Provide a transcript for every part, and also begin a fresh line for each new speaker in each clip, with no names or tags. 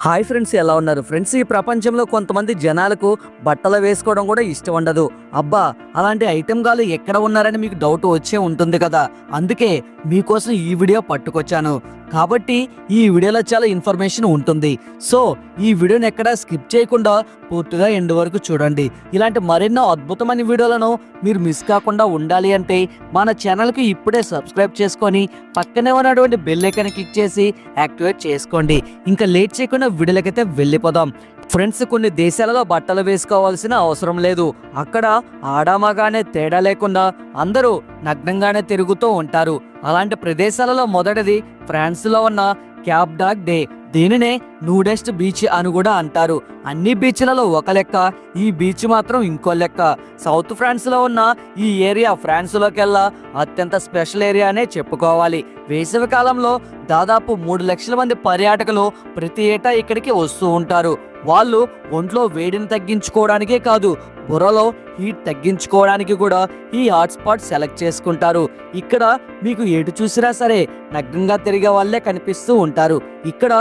Hi friends ఎలా ఉన్నారు? Friends ఈ ప్రపంచంలో కొంతమంది జనాలకు బట్టలు వేసుకోవడం కూడా ఇష్టం ఉండదు. అబ్బా అలాంటి ఐటెం గాలు ఎక్కడ ఉన్నారని మీకు డౌట్ వచ్చే ఉంటుంది కదా. అందుకే మీకోసం ఈ వీడియో పట్టుకొచ్చాను. కాబట్టి ఈ వీడియోలో చాలా ఇన్ఫర్మేషన్ ఉంటుంది. సో ఈ వీడియోని ఎక్కడ స్కిప్ చేయకుండా పూర్తిగా ఎండ్ వరకు చూడండి. ఇలాంటి మరెన్నో అద్భుతమైన వీడియోలను మీరు మిస్ కాకుండా ఉండాలి అంటే మన ఛానల్కి ఇప్పుడే సబ్స్క్రైబ్ చేసుకొని పక్కనే ఉన్నటువంటి బెల్ ఐకాన్ క్లిక్ చేసి యాక్టివేట్ చేసుకోండి. ఇంకా లేట్ చేయకుండా వీడియోలకైతే వెళ్ళిపోదాం. ఫ్రెండ్స్ కొన్ని దేశాలలో బట్టలు వేసుకోవాల్సిన అవసరం లేదు. అక్కడ ఆడామగానే తేడా లేకుండా అందరూ నగ్నంగానే తిరుగుతూ ఉంటారు. అలాంటి ప్రదేశాలలో మొదటిది ఫ్రాన్స్లో ఉన్న క్యాప్ డాగ్ డే. దీనినే నూడెస్ట్ బీచ్ అని కూడా అంటారు. అన్ని బీచ్లలో ఒక లెక్క. ఈ బీచ్ మాత్రం ఇంకో లెక్క. సౌత్ ఫ్రాన్స్లో ఉన్న ఈ ఏరియా ఫ్రాన్స్లోకెల్లా అత్యంత స్పెషల్ ఏరియా అనే చెప్పుకోవాలి. వేసవి కాలంలో దాదాపు మూడు లక్షల మంది పర్యాటకులు ప్రతి ఏటా ఇక్కడికి వస్తూ ఉంటారు. వాళ్ళు ఒంట్లో వేడిని తగ్గించుకోవడానికే కాదు బుర్రలో హీట్ తగ్గించుకోవడానికి కూడా ఈ హాట్స్పాట్ సెలెక్ట్ చేసుకుంటారు. ఇక్కడ మీకు ఎటు చూసినా సరే నగ్నంగా తిరిగే వాళ్ళే కనిపిస్తూ ఉంటారు. ఇక్కడ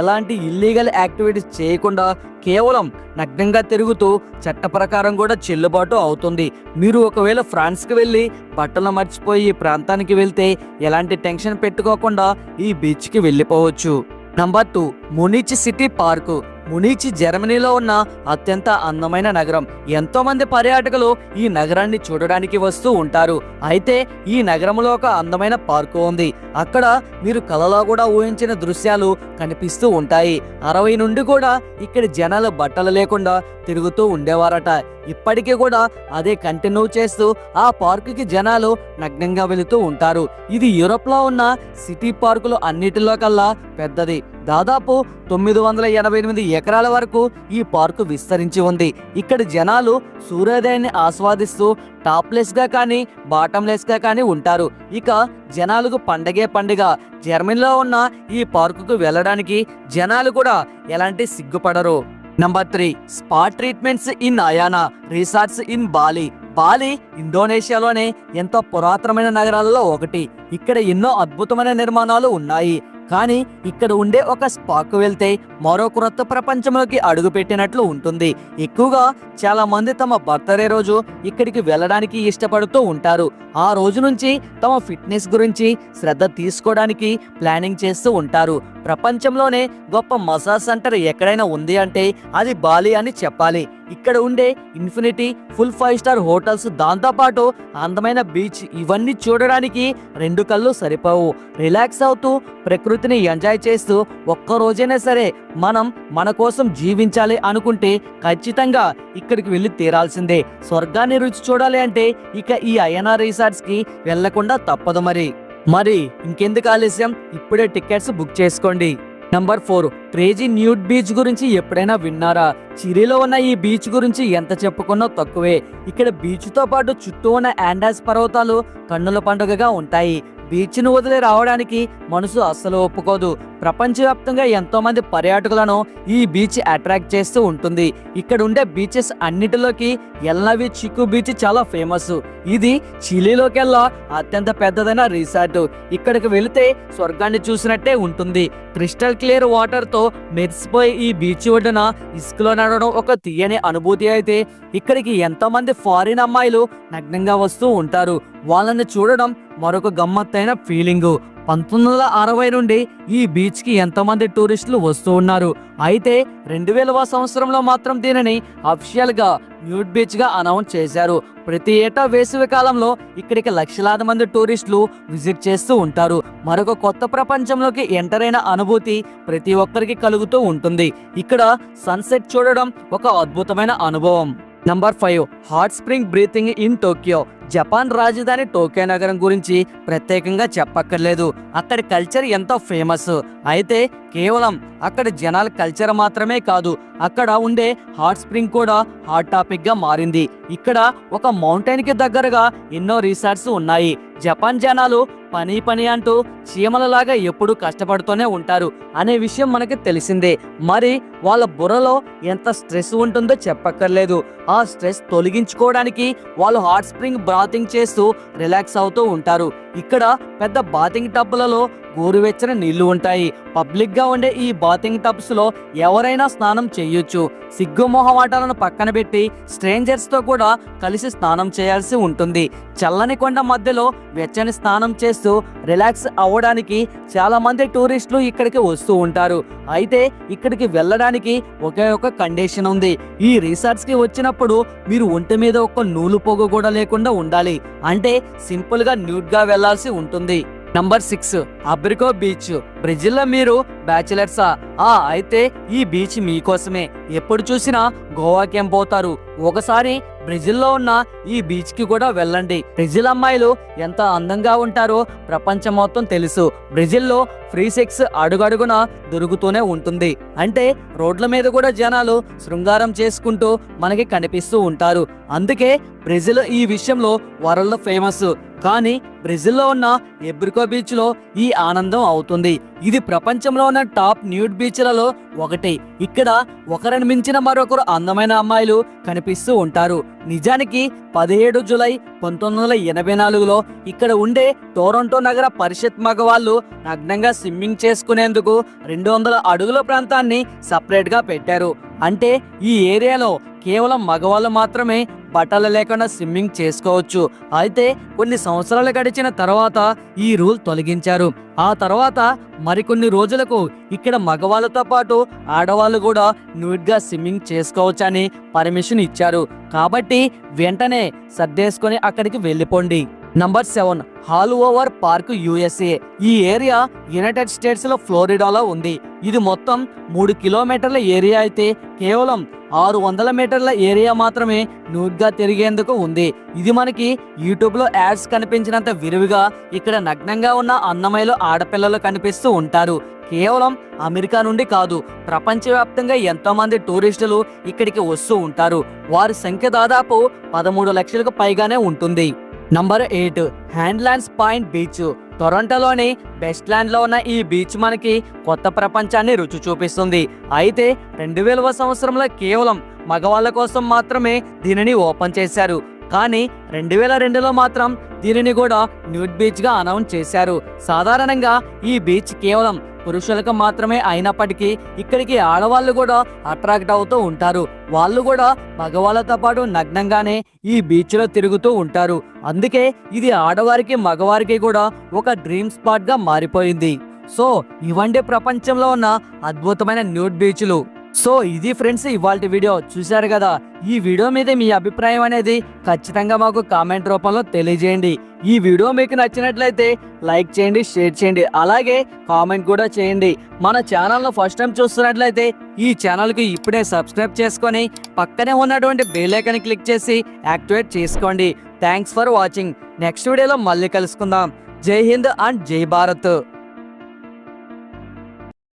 ఎలాంటి ఇల్లీగల్ యాక్టివిటీస్ చేయకుండా కేవలం నగ్నంగా తిరుగుతూ చట్ట ప్రకారం కూడా చెల్లుబాటు అవుతుంది. మీరు ఒకవేళ ఫ్రాన్స్కి వెళ్ళి బట్టలు మర్చిపోయి ఈ ప్రాంతానికి వెళ్తే ఎలాంటి టెన్షన్ పెట్టుకోకుండా ఈ బీచ్కి వెళ్ళిపోవచ్చు. Number two Munich city park మునీచి జర్మనీలో ఉన్న అత్యంత అందమైన నగరం. ఎంతో మంది పర్యాటకులు ఈ నగరాన్ని చూడడానికి వస్తూ ఉంటారు. అయితే ఈ నగరంలో ఒక అందమైన పార్కు ఉంది. అక్కడ మీరు కలలో కూడా ఊహించిన దృశ్యాలు కనిపిస్తూ ఉంటాయి. అరవై నుండి కూడా ఇక్కడ జనాలు బట్టలు లేకుండా తిరుగుతూ ఉండేవారట. ఇప్పటికీ కూడా అదే కంటిన్యూ చేస్తూ ఆ పార్కుకి జనాలు నగ్నంగా వెళుతూ ఉంటారు. ఇది యూరోప్లో ఉన్న సిటీ పార్కులు అన్నిటిలో కల్లా పెద్దది. దాదాపు తొమ్మిది వందల ఎనభై ఎనిమిది ఎకరాల వరకు ఈ పార్కు విస్తరించి ఉంది. ఇక్కడ జనాలు సూర్యోదయాన్ని ఆస్వాదిస్తూ టాప్లెస్గా కానీ బాటంలెస్గా కానీ ఉంటారు. ఇక జనాలకు పండగే పండుగ. జర్మనీలో ఉన్న ఈ పార్కుకు వెళ్ళడానికి జనాలు కూడా ఎలాంటి సిగ్గుపడరు. Number three spa treatments in Ayana resorts in Bali. Bali ఇండోనేషియాలోనే ఎంతో పురాతనమైన నగరాలలో ఒకటి. ఇక్కడ ఎన్నో అద్భుతమైన నిర్మాణాలు ఉన్నాయి. కానీ ఇక్కడ ఉండే ఒక స్పాక్ వెళ్తే మరో క్రొత్త ప్రపంచంలోకి అడుగుపెట్టినట్లు ఉంటుంది. ఎక్కువగా చాలా మంది తమ బర్త్డే రోజు ఇక్కడికి వెళ్ళడానికి ఇష్టపడుతూ ఉంటారు. ఆ రోజు నుంచి తమ ఫిట్నెస్ గురించి శ్రద్ధ తీసుకోవడానికి ప్లానింగ్ చేస్తూ ఉంటారు. ప్రపంచంలోనే గొప్ప మసాజ్ సెంటర్ ఎక్కడైనా ఉంది అంటే అది బాలి అని చెప్పాలి. ఇక్కడ ఉండే infinity pool five star hotels దాంతోపాటు అందమైన బీచ్ ఇవన్నీ చూడడానికి రెండు కళ్ళు సరిపోవు. రిలాక్స్ అవుతూ ప్రకృతి ప్రకృతిని ఎంజాయ్ చేస్తూ ఒక్క రోజైనా సరే మనం మన కోసం జీవించాలి అనుకుంటే ఖచ్చితంగా ఇక్కడికి వెళ్ళి తీరాల్సిందే. స్వర్గాన్ని రుచి చూడాలి అంటే ఇక ఈ అయనా రిసార్ట్స్కి వెళ్ళకుండా తప్పదు మరి. మరి ఇంకెందుకు ఆలస్యం? ఇప్పుడే టికెట్స్ బుక్ చేసుకోండి. Number four crazy nude beach గురించి ఎప్పుడైనా విన్నారా? చిరీలో ఉన్న ఈ బీచ్ గురించి ఎంత చెప్పుకున్నా తక్కువే. ఇక్కడ బీచ్తో పాటు చుట్టూ ఉన్న యాండాస్ పర్వతాలు కన్నుల పండుగగా ఉంటాయి. బీచ్ను వదిలి రావడానికి మనసు అస్సలు ఒప్పుకోదు. ప్రపంచవ్యాప్తంగా ఎంతో మంది పర్యాటకులను ఈ బీచ్ అట్రాక్ట్ చేస్తూ ఉంటుంది. ఇక్కడ ఉండే బీచెస్ అన్నిటిలోకి ఎల్నవి చిక్కు బీచ్ చాలా ఫేమస్. ఇది చిలీలోకెల్లా అత్యంత పెద్దదైన రిసార్ట్. ఇక్కడికి వెళితే స్వర్గాన్ని చూసినట్టే ఉంటుంది. క్రిస్టల్ క్లియర్ వాటర్తో మెరిసిపోయి ఈ బీచ్ ఒడ్డున ఇసుకలో నడవడం ఒక తీయని అనుభూతి అయితే ఇక్కడికి ఎంతో మంది ఫారిన్ అమ్మాయిలు నగ్నంగా వస్తూ ఉంటారు. వాళ్ళని చూడడం మరొక గమ్మత్తైన ఫీలింగు. పంతొమ్మిది వందల అరవై నుండి ఈ బీచ్కి ఎంతమంది టూరిస్టులు వస్తూ ఉన్నారు. అయితే రెండు వేలవ సంవత్సరంలో మాత్రం దీనిని అఫిషియల్గా న్యూడ్ బీచ్గా అనౌన్స్ చేశారు. ప్రతి ఏటా వేసవి కాలంలో ఇక్కడికి లక్షలాది మంది టూరిస్టులు విజిట్ చేస్తూ ఉంటారు. మరొక కొత్త ప్రపంచంలోకి ఎంటర్ అయిన అనుభూతి ప్రతి ఒక్కరికి కలుగుతూ ఉంటుంది. ఇక్కడ సన్సెట్ చూడడం ఒక అద్భుతమైన అనుభవం. Number five hot spring breathing in Tokyo. Japan రాజధాని టోక్యో నగరం గురించి ప్రత్యేకంగా చెప్పక్కర్లేదు. అక్కడి కల్చర్ ఎంతో ఫేమస్. అయితే కేవలం అక్కడ జనాల కల్చర్ మాత్రమే కాదు అక్కడ ఉండే హాట్ స్ప్రింగ్ కూడా హాట్ టాపిక్గా మారింది. ఇక్కడ ఒక మౌంటైన్కి దగ్గరగా ఎన్నో రిసార్ట్స్ ఉన్నాయి. జపాన్ జనాలు పని పని అంటూ చీమలలాగా ఎప్పుడు కష్టపడుతూనే ఉంటారు అనే విషయం మనకి తెలిసిందే. మరి వాళ్ళ బుర్రలో ఎంత స్ట్రెస్ ఉంటుందో చెప్పక్కర్లేదు. ఆ స్ట్రెస్ తొలగించుకోవడానికి వాళ్ళు హాట్ స్ప్రింగ్ బాతింగ్ చేస్తూ రిలాక్స్ అవుతూ ఉంటారు. ఇక్కడ పెద్ద బాతింగ్ టబ్బులలో గోరువెచ్చని నీళ్ళు ఉంటాయి. పబ్లిక్గా ఉండే ఈ బాతింగ్ టబ్స్లో ఎవరైనా స్నానం చేయొచ్చు. సిగ్గుమొహమాటాలను పక్కన పెట్టి స్ట్రేంజర్స్తో కూడా కలిసి స్నానం చేయాల్సి ఉంటుంది. చల్లని కొండ మధ్యలో వెచ్చని స్నానం చేస్తూ రిలాక్స్ అవ్వడానికి చాలా మంది టూరిస్టులు ఇక్కడికి వస్తూ ఉంటారు. అయితే ఇక్కడికి వెళ్ళడానికి ఒకే ఒక కండిషన్ ఉంది. ఈ రిసార్ట్స్కి వచ్చినప్పుడు మీరు ఒంటి మీద ఒక్క నూలు పొగ కూడా లేకుండా ఉండాలి. అంటే సింపుల్గా న్యూట్గా వెళ్ళాల్సి ఉంటుంది. నంబర్ సిక్స్ అబ్రికో బీచ్ బ్రెజిల్లో మీరు బ్యాచిలర్సా? ఆ అయితే ఈ బీచ్ మీకోసమే. ఎప్పుడు చూసినా గోవాకేం పోతారు. ఒకసారి బ్రెజిల్లో ఉన్న ఈ బీచ్కి కూడా వెళ్ళండి. బ్రెజిల్ అమ్మాయిలు ఎంత అందంగా ఉంటారో ప్రపంచం మొత్తం తెలుసు. బ్రెజిల్లో ఫ్రీ సెక్స్ అడుగడుగున దొరుకుతూనే ఉంటుంది. అంటే రోడ్ల మీద కూడా జనాలు శృంగారం చేసుకుంటూ మనకి కనిపిస్తూ ఉంటారు. అందుకే బ్రెజిల్ ఈ విషయంలో వరల్డ్ ఫేమస్. కానీ బ్రెజిల్లో ఉన్న ఎబ్రికో బీచ్లో ఈ ఆనందం అవుతుంది. ఇది ప్రపంచంలో ఉన్న టాప్ న్యూడ్ బీచ్లలో ఒకటి. ఇక్కడ ఒకరిని మించిన మరొకరు అందమైన అమ్మాయిలు కనిపిస్తూ ఉంటారు. నిజానికి పదిహేడు జులై పంతొమ్మిది వందల ఎనభై నాలుగులో ఇక్కడ ఉండే టోరంటో నగర పరిషత్ మగవాళ్ళు నగ్నంగా స్విమ్మింగ్ చేసుకునేందుకు రెండు వందల అడుగుల ప్రాంతాన్ని సపరేట్గా పెట్టారు. అంటే ఈ ఏరియాలో కేవలం మగవాళ్ళు మాత్రమే బట్టలు లేకుండా స్విమ్మింగ్ చేసుకోవచ్చు. అయితే కొన్ని సంవత్సరాలు గడిచిన తర్వాత ఈ రూల్ తొలగించారు. ఆ తర్వాత మరికొన్ని రోజులకు ఇక్కడ మగవాళ్ళతో పాటు ఆడవాళ్ళు కూడా న్యూడ్గా స్విమ్మింగ్ చేసుకోవచ్చని పర్మిషన్ ఇచ్చారు. కాబట్టి వెంటనే సర్దేసుకొని అక్కడికి వెళ్ళిపోండి. Number seven Haulover park USA. ఈ ఏరియా యునైటెడ్ స్టేట్స్లో ఫ్లోరిడాలో ఉంది. ఇది మొత్తం మూడు కిలోమీటర్ల ఏరియా అయితే కేవలం ఆరు వందల మీటర్ల ఏరియా మాత్రమే నూగ్గా తిరిగేందుకు ఉంది. ఇది మనకి యూట్యూబ్లో యాడ్స్ కనిపించినంత విరివిగా ఇక్కడ నగ్నంగా ఉన్న అందమైన ఆడపిల్లలు కనిపిస్తూ ఉంటారు. కేవలం అమెరికా నుండి కాదు ప్రపంచవ్యాప్తంగా ఎంతో మంది టూరిస్టులు ఇక్కడికి వస్తూ ఉంటారు. వారి సంఖ్య దాదాపు పదమూడు లక్షలకు పైగానే ఉంటుంది. Number eight Hanlan's point beach. టొరంటోలోని best ల్యాండ్లో ఉన్న ఈ బీచ్ మనకి కొత్త ప్రపంచాన్ని రుచి చూపిస్తుంది. అయితే రెండు వేలవ సంవత్సరంలో కేవలం మగవాళ్ళ కోసం మాత్రమే దీనిని ఓపెన్ చేశారు. కానీ రెండు వేల రెండులో మాత్రం దీనిని కూడా న్యూడ్ బీచ్గా అనౌన్స్ చేశారు. సాధారణంగా ఈ బీచ్ కేవలం పురుషులకు మాత్రమే అయినప్పటికీ ఇక్కడికి ఆడవాళ్ళు కూడా అట్రాక్ట్ అవుతూ ఉంటారు. వాళ్ళు కూడా మగవాళ్ళతో పాటు నగ్నంగానే ఈ బీచ్లో తిరుగుతూ ఉంటారు. అందుకే ఇది ఆడవారికి మగవారికి కూడా ఒక డ్రీమ్ స్పాట్గా మారిపోయింది. సో ఇవండి ప్రపంచంలో ఉన్న అద్భుతమైన న్యూడ్ బీచ్లు. సో ఇది ఫ్రెండ్స్ ఇవాళ వీడియో. చూశారు కదా ఈ వీడియో మీద మీ అభిప్రాయం అనేది ఖచ్చితంగా మాకు కామెంట్ రూపంలో తెలియజేయండి. ఈ వీడియో మీకు నచ్చినట్లయితే లైక్ చేయండి షేర్ చేయండి అలాగే కామెంట్ కూడా చేయండి. మన ఛానల్ను ఫస్ట్ టైం చూస్తున్నట్లయితే ఈ ఛానల్కి ఇప్పుడే సబ్స్క్రైబ్ చేసుకొని పక్కనే ఉన్నటువంటి బెల్ క్లిక్ చేసి యాక్టివేట్ చేసుకోండి. Thanks for watching. నెక్స్ట్ వీడియోలో మళ్ళీ కలుసుకుందాం. జై హింద్ అండ్ జై భారత్.